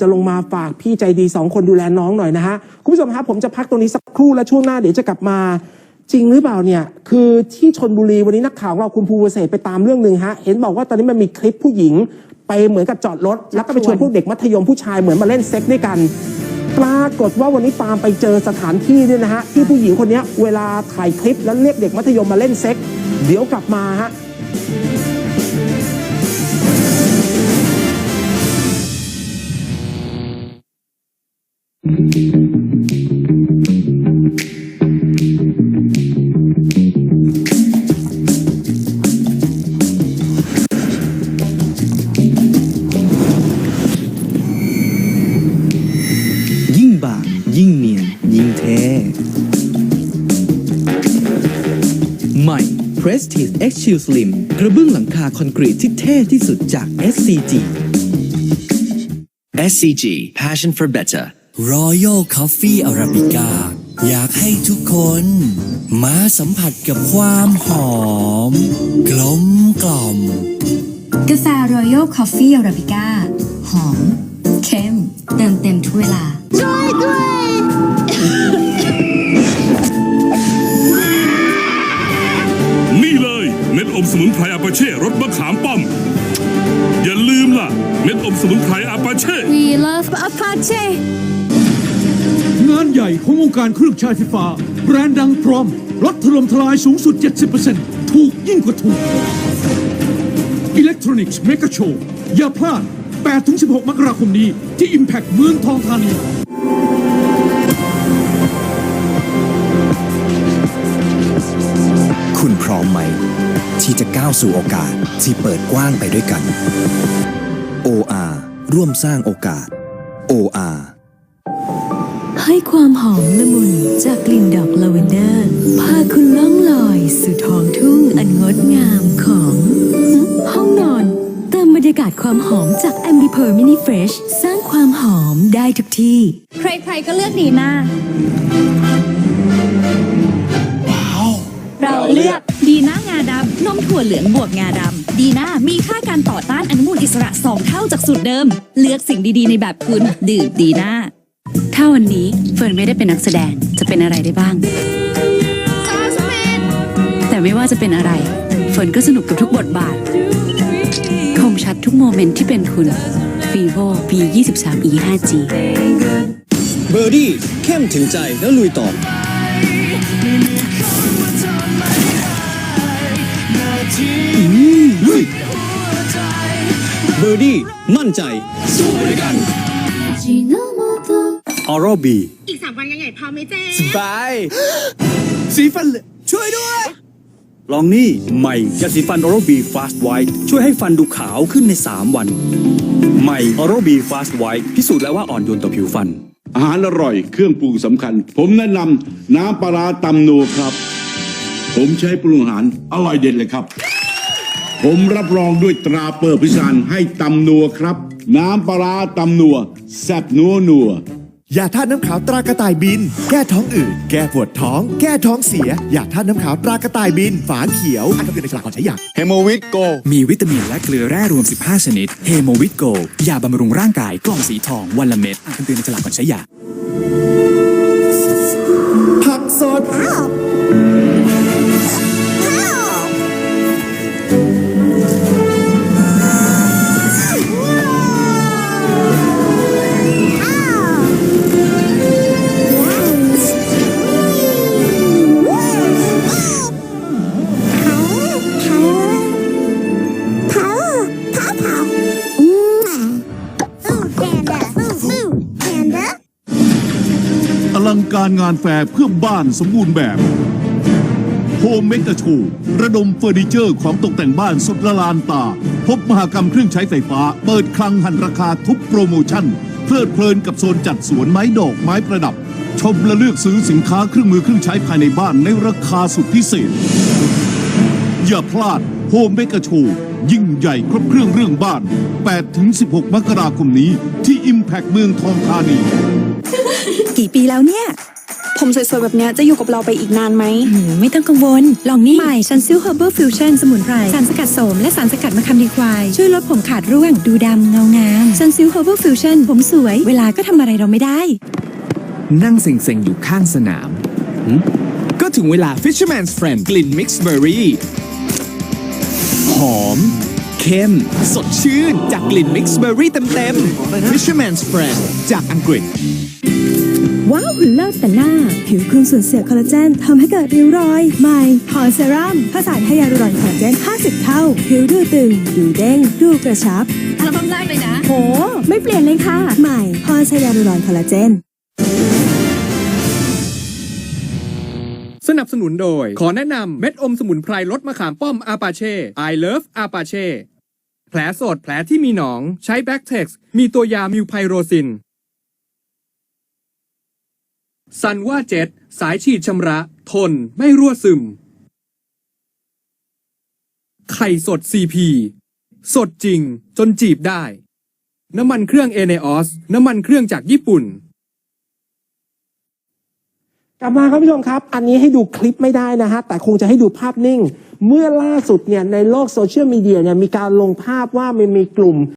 จะลงมาฝากพี่ใจดีสองคนดูแลน้องหน่อยนะฮะคุณผู้ชมครับผมจะพักตรงนี้สักครู่และช่วงหน้าเดี๋ยวจะกลับมา จริงหรือเปล่าเนี่ยคือที่ชนบุรีวันนี้นักข่าวของเราคุณภูวเศรษฐ์ไปตามเรื่องหนึ่งฮะเห็นบอกว่าตอนนี้มันมีคลิปผู้หญิง ไปเหมือนกับจอดรถแล้วก็ไปชวนพวกเด็กมัธยมผู้ชายเหมือนมาเล่นเซ็กด้วยกันปรากฏว่าวันนี้ตามไปเจอสถานที่ด้วยนะฮะที่ผู้หญิงคนเนี้ยเวลาถ่ายคลิปแล้วเรียกเด็กมัธยมมาเล่นเซ็กเดี๋ยวกลับมาฮะ บาง ยิ่งเนียน ยิ่งเท่ใหม่ Prestige X Shield Slim กระเบื้องหลังคาคอนกรีตที่เท่ที่สุดจาก SCG SCG Passion for Better Royal Coffee Arabica อยากให้ทุกคน มาสัมผัสกับความหอม กลมกล่อม กาแฟ Royal Coffee Arabica หอม เข้มเติมเต็มทุกเวลา นี่เลยเม็ดอมสมุนไพรอาปาเช่รสมะขามป้อม อย่าลืมล่ะ เม็ดอมสมุนไพรอาปาเช่ We love Apache งานใหญ่ของวงการเครื่องใช้ไฟฟ้า แบรนด์ดังพร้อมลดถล่มทลายสูงสุด 70%ถูกยิ่งกว่าถูก Electronics Mega Show อย่าพลาด 8-16 มกราคมนี้ที่ Impact เมืองทองธานีคุณพร้อมไหม ที่จะก้าวสู่โอกาสที่เปิดกว้างไปด้วยกัน OR ร่วมสร้างโอกาส OR ให้ความหอมละมุนจากกลิ่นดอกลาเวนเดอร์พาคุณล่องลอยสู่ท้องทุ่งอันงดงามของหึห้องนอนเติมบรร ยากาศความหอมจาก a m b i p u r Mini Fresh สร้างความหอมได้ทุกที่ ใครๆก็เลือกดีน่าเราเลือกดีน่างาดำนมถั่วเหลืองบวกงาดำดีน่ามีค่าการต่อต้านอนุมูลอิสระ 2 เท่าจากสูตรเดิม เลือกสิ่งดีๆ ในแบบคุณ ดื่มดีน่าถ้าวันนี้เฟิร์นไม่ได้เป็นนักแสดงจะเป็นอะไรได้บ้าง แต่ไม่ว่าจะเป็นอะไร เฟิร์นก็สนุกกับทุกบทบาทคม ชัดทุกโมเมนต์ที่เป็นคุณ vivo v 2 3 e 5 g เบอร์ดี้เข้มถึงใจแล้วลุยต่อเบอร์ดี้มั่นใจ สู้ด้วยกันออรบีอีก3วันใหญ่ๆพอมไหมเจ๊สบายสีฟันเลยช่วยด้วย ลองนี่ใหม่ยาสีฟันออโรบีฟาสต์ไวท์ช่วยให้ฟันดูขาวขึ้นใน 3 วัน ใหม่ออรบีฟาสต์ไวท์พิสูจน์แล้วว่าอ่อนโยนต่อผิวฟัน อาหารอร่อยเครื่องปรุงสำคัญ ผมแนะนำน้ำปลาร้าตำนัวครับ ผมใช้ปรุงอาหารอร่อยเด็ดเลยครับ ผมรับรองด้วยตราเปิดพิสานให้ตำนัวครับ น้ำปลาร้าตำนัวแซ่บนัวนัว ยาธาตุน้ำขาวตรากระต่ายบิน แก้ท้องอืดแก้ปวดท้อง แก้ท้องเสียยาธาตุน้ำขาวตรากระต่ายบิน ฝาเขียวอ่านคำเตือนในฉลากก่อนใช้ยาเฮโมวิตโกมีวิตามินและเกลือแร่รวม 15 ชนิดเฮโมวิตโกยาบำรุงร่างกายกล่องสีทองวันละเม็ดอ่านคำเตือนในฉลากก่อนใช้ยาผักสด ลังการงานแฟร์เพื่อบ้านสมบูรณ์แบบโฮมเมกะโชว์ระดมเฟอร์นิเจอร์ของตกแต่งบ้านสุดละลานตา พบมหากรรมเครื่องใช้ไฟฟ้า เปิดคลังหันราคาทุกโปรโมชั่น เพลิดเพลินกับโซนจัดสวนไม้ดอกไม้ประดับ ชมและเลือกซื้อสินค้าเครื่องมือเครื่องใช้ภายในบ้านในราคาสุดพิเศษ อย่าพลาด โฮมเมกะโชว์ยิ่งใหญ่ครบเครื่องเรื่องบ้าน 8-16 มกราคมนี้ที่ Impact เมืองทองธานี กี่ปีแล้วเนี่ยผผมสวยๆ แบบเนี้ยจะอยู่กับเราไปอีกนานไหม หืมไม่ต้องกังวล ลองนี่ใหม่ซันซิลเฮอร์เบอร์ฟิวชั่นสมุนไพร สารสกัดโสม และสารสกัดมะขามดีควาย ช่วยลดผมขาดร่วง ดูดำเงางามซันซิลเฮอร์เบอร์ฟิวชั่นผมสวย เวลาก็ทำอะไรเราไม่ได้ นั่งเซ็งๆ อยู่ข้างสนามหึก็ถึงเวลา Fisherman's Friend กลิ่น Mix Berry หอม เข้ม สดชื่น จากกลิ่น Mix Berry เต็มๆ Fisherman's Friend จากอังกฤษ ว้าวหุ่นเลิศแต่หน้า ผิวคุณสูญเสียคอลลาเจนทำให้เกิดริ้วรอย ใหม่พอเซรั่มผสานไฮยาลูรอนคอลลาเจน 50 เท่า ผิวดูตึง ดูเด้ง ดูกระชับอัลบั้มแรกเลยนะ โห ไม่เปลี่ยนเลยค่ะ ใหม่พอไฮยาลูรอนคอลลาเจน สนับสนุนโดย ขอแนะนำเม็ดอมสมุนไพรลดมะขามป้อมอาปาเช่ I love อาปาเช่ แผลสดแผลที่มีหนอง ใช้แบ็กเท็กซ์มีตัวยามิวไพโรซินซันว่าเจ็ตสายฉีดชำระ ทนไม่รั่วซึม ไข่สด CP สดจริงจนจีบได้ น้ำมันเครื่องเอเนออสน้ำมันเครื่องจากญี่ปุ่น กลับมาครับผู้ชมครับ อันนี้ให้ดูคลิปไม่ได้นะฮะ แต่คงจะให้ดูภาพนิ่ง เมื่อล่าสุดเนี่ยในโลกโซเชียลมีเดียเนี่ยมีการลงภาพว่ามันมีกลุ่ม